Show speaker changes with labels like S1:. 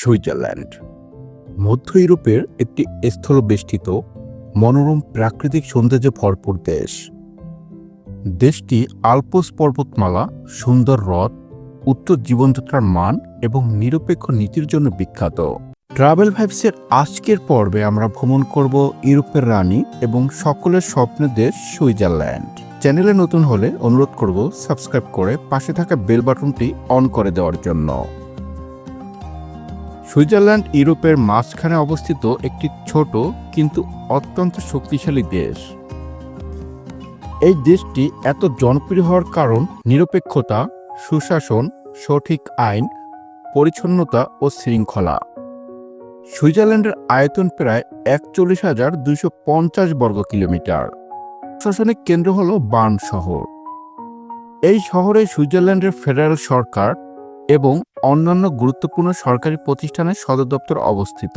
S1: Switzerland. মধ্য ইউরোপের একটি স্থলবেষ্টিত, মনোরম প্রাকৃতিক সৌন্দর্যে ভরপুর দেশ। দেশটি আলপস পর্বতমালা, সুন্দর হ্রদ, উচ্চ জীবনযাত্রার মান এবং নিরপেক্ষ নীতির জন্য বিখ্যাত। ট্রাভেল ভাইবসের আজকের পর্বে আমরা ভ্রমণ করব ইউরোপের রানী এবং সকলের স্বপ্নের দেশ সুইজারল্যান্ড। চ্যানেলে নতুন হলে অনুরোধ করব সাবস্ক্রাইব করে পাশে থাকা বেল বাটনটি অন করে দেওয়ার জন্য। সুইজারল্যান্ড ইউরোপের মাঝখানে অবস্থিত একটি ছোট কিন্তু অত্যন্ত শক্তিশালী দেশ। এই দেশটি এত জনপ্রিয় হওয়ার কারণ নিরপেক্ষতা, সুশাসন, সঠিক আইন, পরিচ্ছন্নতা ও শৃঙ্খলা। সুইজারল্যান্ডের আয়তন প্রায় একচল্লিশ হাজার দুইশো পঞ্চাশ বর্গ কিলোমিটার। প্রশাসনিক কেন্দ্র হল বার্ন শহর। এই শহরে সুইজারল্যান্ডের ফেডারেল সরকার এবং অন্যান্য গুরুত্বপূর্ণ সরকারি প্রতিষ্ঠানের সদর দপ্তর অবস্থিত।